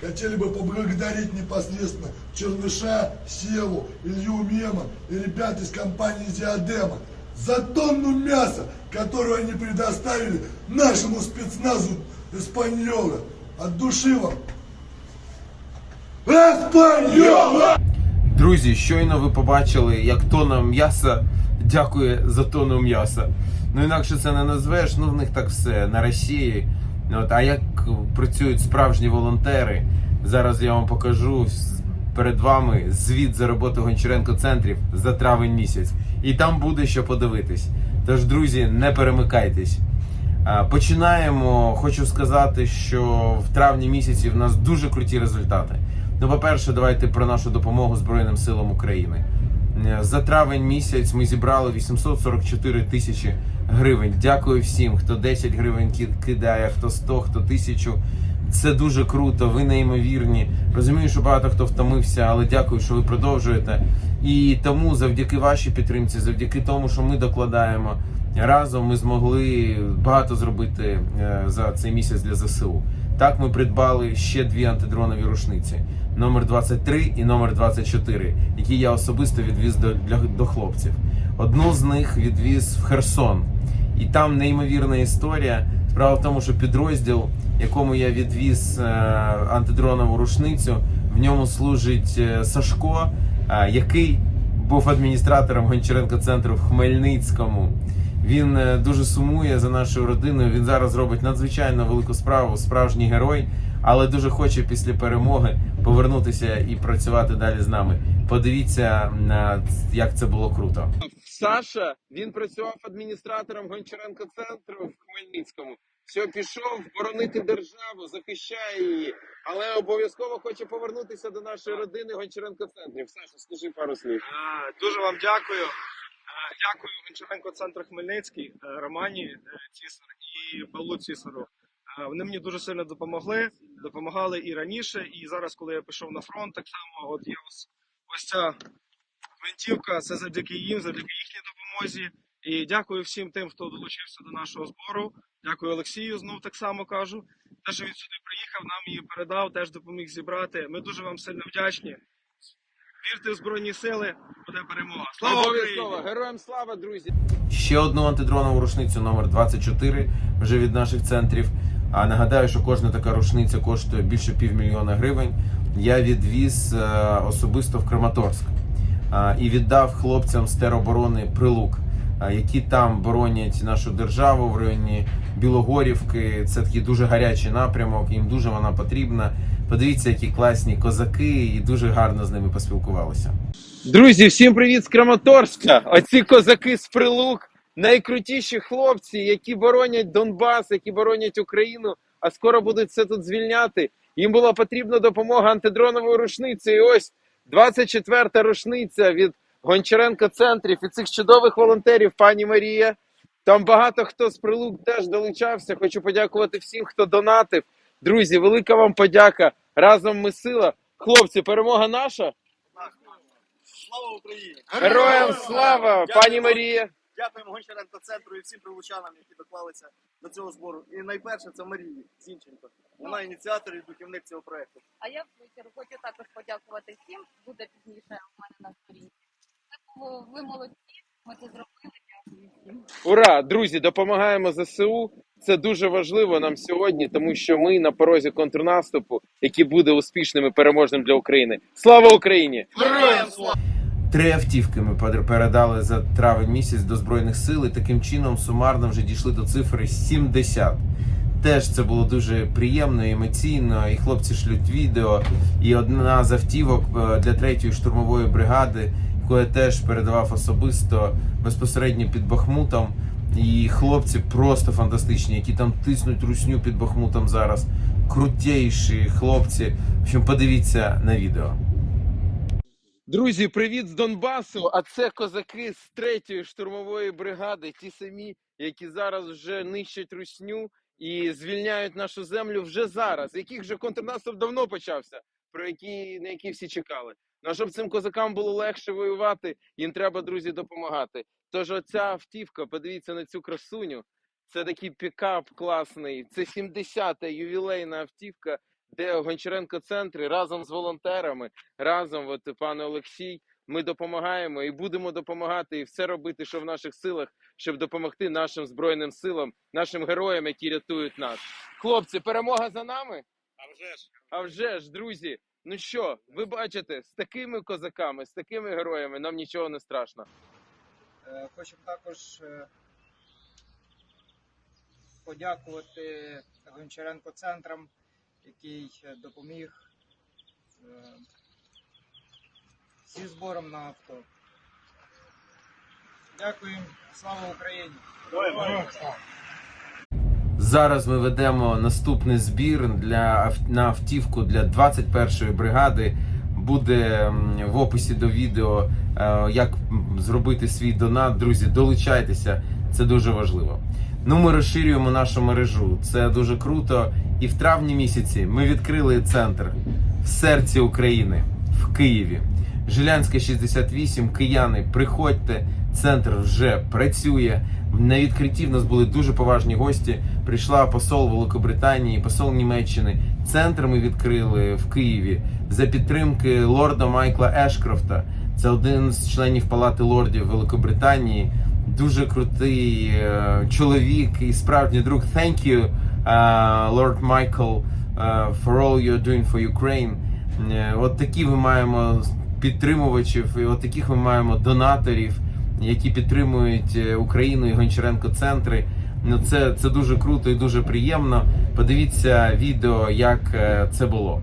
хотели бы поблагодарить непосредственно Черныша, Севу, Илью Мема и ребят из компании «Диадема» за тонну мяса, которую они предоставили нашему спецназу Эспаньола. От души вам. Эспаньола! Друзі, щойно ви побачили, як тонна м'яса дякує за тонну м'яса. Ну інакше це не назвеш, ну в них так все на Росії. От, а як працюють справжні волонтери, зараз я вам покажу перед вами звіт за роботу Гончаренко центрів за травень місяць. І там буде що подивитись. Тож, друзі, не перемикайтесь. Починаємо. Хочу сказати, що в травні місяці в нас дуже круті результати. Ну, по-перше, давайте про нашу допомогу Збройним силам України. Е, За травень місяць ми зібрали 844 тисячі гривень. Дякую всім, хто 10 гривень ки- кидає, хто 100, хто 1000. Це дуже круто, ви неймовірні. Розумію, що багато хто втомився, але дякую, що ви продовжуєте. І тому, завдяки вашій підтримці, завдяки тому, що ми докладаємо, разом ми змогли багато зробити е, за цей місяць для ЗСУ. Так, ми придбали ще дві антидронові рушниці: номер 23 і номер 24, які я особисто відвіз до, для, до хлопців. Одну з них відвіз в Херсон. І там неймовірна історія. Справа в тому, що підрозділ, якому я відвіз е, антидронову рушницю, в ньому служить е, Сашко, е, який був адміністратором Гончаренко центру в Хмельницькому. Він дуже сумує за нашою родиною. Він зараз робить надзвичайно велику справу, справжній герой, але дуже хоче після перемоги повернутися і працювати далі з нами. Подивіться, на як це було круто. Саша він працював адміністратором Гончаренко центру в Хмельницькому. Все, пішов боронити державу, захищає її, але обов'язково хоче повернутися до нашої родини Гончаренко центрів. Саша, скажи пару слів. Дуже вам дякую. Дякую Гончаренко центр Хмельницький, е, Романі е, Цісар і Павлу Цісару. Е, Вони мені дуже сильно допомогли, допомагали і раніше, і зараз, коли я пішов на фронт, так само от є ось, ось ця гвинтівка, це завдяки їм, завдяки їхній допомозі. І дякую всім тим, хто долучився до нашого збору. Дякую Олексію, знов так само кажу. Те, що він сюди приїхав, нам її передав, теж допоміг зібрати. Ми дуже вам сильно вдячні. Вірте в Збройні Сили, буде перемога. Слава Україні! Героям слава, друзі! Ще одну антидронову рушницю номер 24 вже від наших центрів. А нагадаю, що кожна така рушниця коштує більше півмільйона гривень. Я відвіз е, особисто в Краматорськ і віддав хлопцям з тероборони Прилук, які там боронять нашу державу в районі Білогорівки. Це такий дуже гарячий напрямок. Їм дуже вона потрібна. Подивіться, які класні козаки, і дуже гарно з ними поспілкувалися. Друзі, всім привіт з Краматорська! Оці козаки з прилук, найкрутіші хлопці, які боронять Донбас, які боронять Україну, а скоро будуть все тут звільняти. Їм була потрібна допомога антидроновою рушницею. І ось 24-та рушниця від Гончаренко центрів і цих чудових волонтерів, пані Марія. Там багато хто з прилук теж долучався. Хочу подякувати всім, хто донатив. Друзі, велика вам подяка. Разом ми сила. Хлопці, перемога наша. Слава Україні! Героям слава, пані Марія. Дякуємо Гончаренко центру і всім прилучанам, які доклалися до цього збору. І найперше це Марії Зінченко. Вона ініціатор і духівник цього проекту. А я в хочу також подякувати всім. Буде пізніше у мене на сторінці. Ви молодці. Ми це зробили. Дякую всім. Ура, друзі, допомагаємо ЗСУ. Це дуже важливо нам сьогодні, тому що ми на порозі контрнаступу, який буде успішним і переможним для України. Слава Україні! Героям слава! Три автівки ми пер- передали за травень місяць до збройних сил. і Таким чином сумарно вже дійшли до цифри 70. Теж це було дуже приємно, і емоційно. І хлопці шлють відео. І одна з автівок е, для третьої штурмової бригади, яку я теж передавав особисто безпосередньо під Бахмутом. І хлопці просто фантастичні, які там тиснуть русню під Бахмутом зараз. Крутейші хлопці. В общем, подивіться на відео. Друзі, привіт з Донбасу! А це козаки з третьої штурмової бригади, ті самі, які зараз вже нищать русню і звільняють нашу землю вже зараз, яких же контрнаступ давно почався, про які на які всі чекали. Ну а щоб цим козакам було легше воювати, їм треба, друзі, допомагати. Тож оця автівка, подивіться на цю красуню. Це такий пікап класний. Це 70-та ювілейна автівка де в Гончаренко центрі разом з волонтерами, разом, от пане Олексій, ми допомагаємо і будемо допомагати і все робити, що в наших силах, щоб допомогти нашим збройним силам, нашим героям, які рятують нас. Хлопці, перемога за нами. А вже ж. А вже ж, друзі, ну що, ви бачите, з такими козаками, з такими героями нам нічого не страшно. Е, Хочемо також е, подякувати Гончаренко центрам, який е, допоміг е, зі збором на авто. Дякуємо, слава Україні! Зараз ми ведемо наступний збір для на автівку для 21-ї бригади. Буде в описі до відео, е, як зробити свій донат. Друзі, долучайтеся, це дуже важливо. Ну, ми розширюємо нашу мережу. Це дуже круто. І в травні місяці ми відкрили центр в серці України в Києві. Жилянська 68. Кияни, приходьте. Центр вже працює. На відкритті в нас були дуже поважні гості. Прийшла посол Великобританії, посол Німеччини. Центр ми відкрили в Києві за підтримки лорда Майкла Ешкрофта. Це один з членів Палати лордів Великобританії. Дуже крутий е, чоловік і справжній друг. Thank you, е, Лорд Майкл, е, for all you're doing for Ukraine. От такі ми маємо підтримувачів, і от таких ми маємо донаторів, які підтримують Україну і Гончаренко центри. Ну це, це дуже круто і дуже приємно. Подивіться відео, як це було.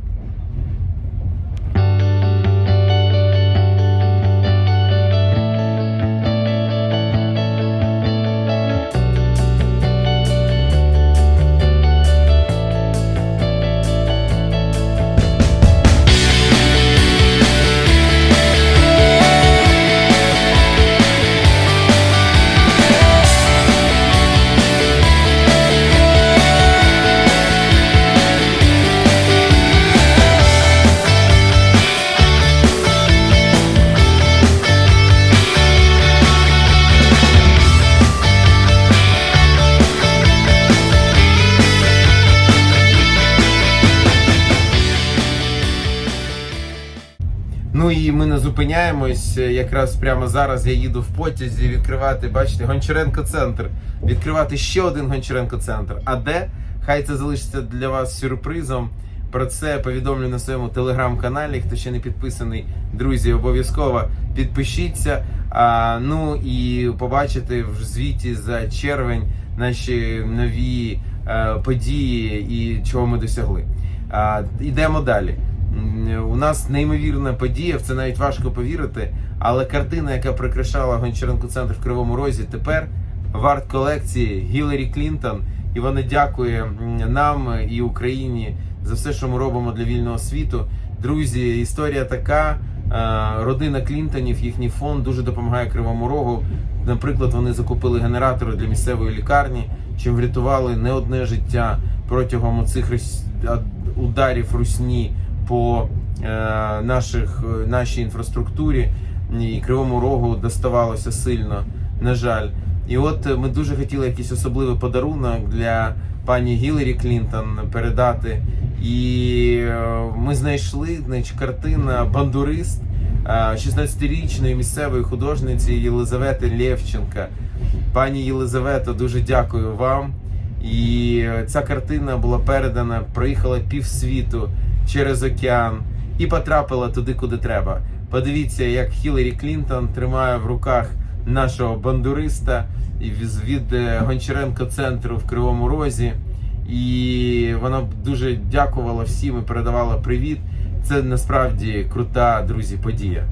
І ми не зупиняємось. Якраз прямо зараз я їду в потязі відкривати, бачите, Гончаренко центр. Відкривати ще один Гончаренко центр. А де? Хай це залишиться для вас сюрпризом. Про це повідомлю на своєму телеграм-каналі. Хто ще не підписаний, друзі, обов'язково підпишіться. А, ну і побачите в звіті за червень наші нові е, події і чого ми досягли. А, йдемо далі. У нас неймовірна подія, в це навіть важко повірити. Але картина, яка прикрашала Гончаренко центр в Кривому Розі, тепер в арт-колекції Гіларі Клінтон. І вона дякує нам і Україні за все, що ми робимо для вільного світу. Друзі, історія така. е, Родина Клінтонів, їхній фонд дуже допомагає Кривому Рогу. Наприклад, вони закупили генератори для місцевої лікарні, чим врятували не одне життя протягом цих ударів русні по е, наших, е, нашій інфраструктурі і Кривому Рогу доставалося сильно, на жаль. І от е, ми дуже хотіли якийсь особливий подарунок для пані Гіларі Клінтон передати. І ми знайшли значить, картина Бандурист е, 16-річної місцевої художниці Єлизавети Лєвченка. Пані Єлизавето, дуже дякую вам. І ця картина була передана, проїхала півсвіту через океан і потрапила туди, куди треба. Подивіться, як Хіларі Клінтон тримає в руках нашого бандуриста від- е, Гончаренко центру в Кривому Розі. І вона дуже дякувала всім і передавала привіт. Це насправді крута, друзі, подія.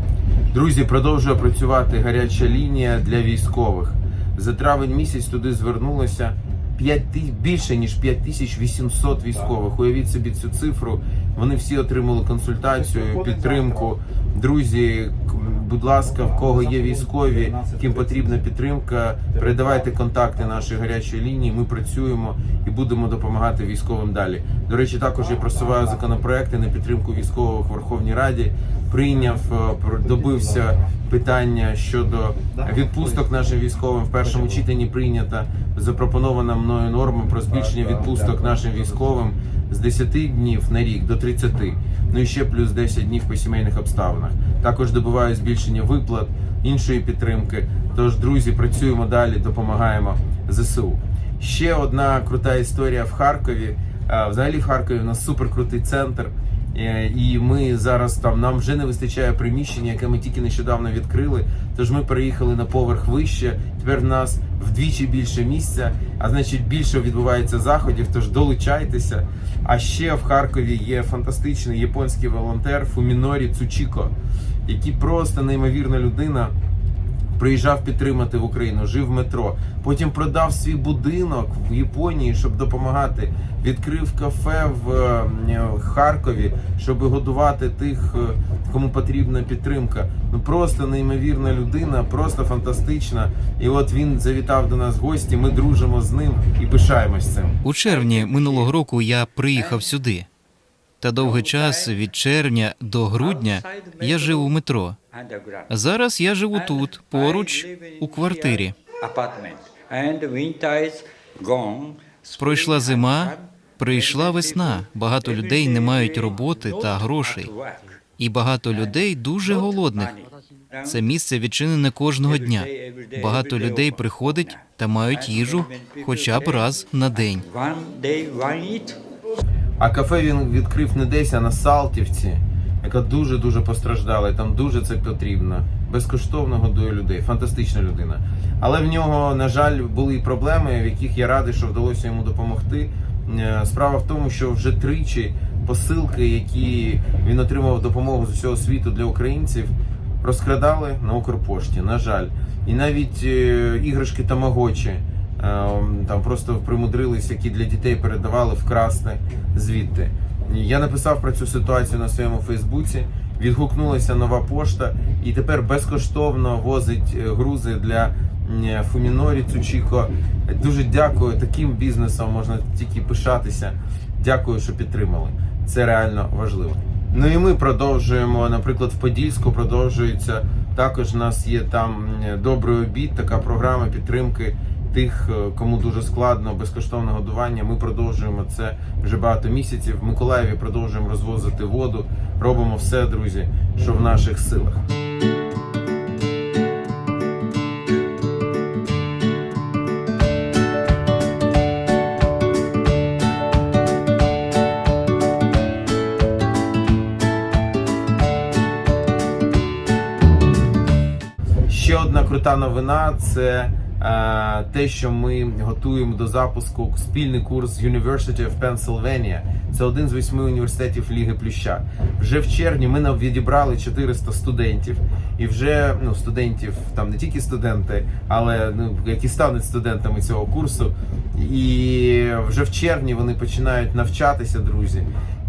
Друзі, продовжує працювати гаряча лінія для військових. За травень місяць туди звернулося 5 ти- більше ніж 5800 військових. Уявіть собі цю цифру. Вони всі отримали консультацію, підтримку. Друзі, будь ласка, в кого є військові, ким потрібна підтримка, передавайте контакти нашої гарячої лінії. Ми працюємо і будемо допомагати військовим далі. До речі, також я просуваю законопроекти на підтримку військових в Верховній Раді. Прийняв, е, добився питання щодо відпусток нашим військовим. В першому читанні прийнята запропонована мною норма про збільшення відпусток нашим військовим з 10 днів на рік до 30, ну і ще плюс 10 днів по сімейних обставинах. Також добиваю збільшення виплат, іншої підтримки. Тож, друзі, працюємо далі, допомагаємо ЗСУ. Ще одна крута історія в Харкові. Е, Взагалі в Харкові у нас суперкрутий центр. Е, І ми зараз там нам вже не вистачає приміщення, яке ми тільки нещодавно відкрили. Тож ми переїхали на поверх вище. Тепер в нас вдвічі більше місця, а значить більше відбувається заходів. Тож долучайтеся. А ще в Харкові є фантастичний японський волонтер Фумінорі Цучіко, який просто неймовірна людина приїжджав підтримати в Україну, жив в метро. Потім продав свій будинок в Японії, щоб допомагати. Відкрив кафе в е, Харкові, щоб годувати тих, е, кому потрібна підтримка. Ну просто неймовірна людина, просто фантастична. І от він завітав до нас в гості. Ми дружимо з ним і пишаємось цим. У червні минулого року я приїхав сюди. Та довгий час від червня до грудня я жив у метро. Зараз я живу тут, поруч у квартирі. Пройшла зима, прийшла весна. Багато людей не мають роботи та грошей. І багато людей дуже голодних. Це місце відчинене кожного дня. Багато людей приходить та мають їжу хоча б раз на день. А кафе він відкрив не десь, а на Салтівці, яка дуже дуже постраждала. І там дуже це потрібно. Безкоштовно годує людей. Фантастична людина. Але в нього, на жаль, були проблеми, в яких я радий, що вдалося йому допомогти. Е, Справа в тому, що вже тричі посилки, які він отримав допомогу з усього світу для українців, розкрадали на Укрпошті. На жаль, і навіть е, іграшки Тамагочі. Е, Там просто примудрились, які для дітей передавали вкрасти звідти. Я написав про цю ситуацію на своєму Фейсбуці. Відгукнулася нова пошта, і тепер безкоштовно возить е, грузи для Фумінорі Цучіко. Дуже дякую. Таким бізнесом можна тільки пишатися. Дякую, що підтримали. Це реально важливо. Ну і ми продовжуємо, наприклад, в Подільську продовжується. Також у нас є там добрий обід, така програма підтримки тих, е, кому дуже складно, безкоштовне годування. Ми продовжуємо це вже багато місяців. В Миколаєві продовжуємо розвозити воду. Робимо все, друзі, що в наших силах. Ще одна крута новина це те, що ми готуємо до запуску спільний курс University of Pennsylvania. Це один з восьми університетів Ліги Плюща. Вже в червні ми нам відібрали 400 студентів, і вже ну студентів там не тільки студенти, але ну які стануть студентами цього курсу. І вже в червні вони починають навчатися, друзі.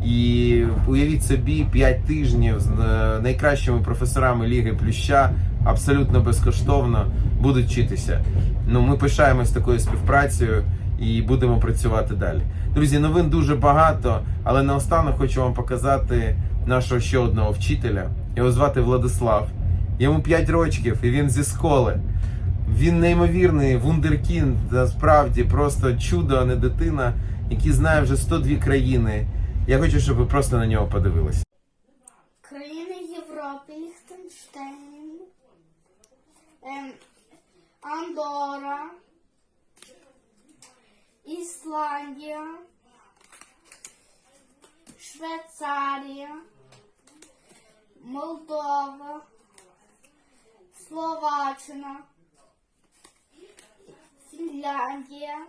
І уявіть собі 5 тижнів з е, найкращими професорами Ліги Плюща абсолютно безкоштовно будуть вчитися. Ну, ми пишаємось такою співпрацею і будемо працювати далі. Друзі, новин дуже багато, але наостанок хочу вам показати нашого ще одного вчителя. Його звати Владислав. Йому 5 років, і він зі школи. Він неймовірний вундеркінд, насправді просто чудо, а не дитина, який знає вже 102 країни. Я хочу, щоб ви просто на нього подивилися. Країни Європи, Ліхтенштейн, ем, Андора, Ісландія, Швейцарія, Молдова, Словаччина, Фінляндія.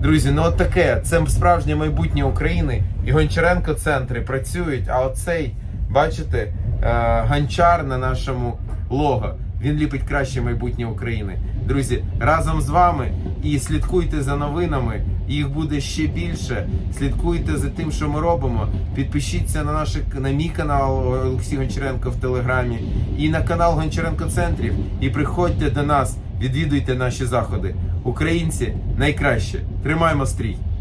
Друзі, ну от таке. Це справжнє майбутнє України. І Гончаренко центри працюють. А оцей, бачите, е, гончар на нашому лого. Він ліпить краще майбутнє України. Друзі, разом з вами і слідкуйте за новинами. Їх буде ще більше. Слідкуйте за тим, що ми робимо. Підпишіться на наш на мій канал Олексій Гончаренко в Телеграмі і на канал Гончаренко Центрів. І приходьте до нас, відвідуйте наші заходи. Українці найкраще. Тримаємо стрій.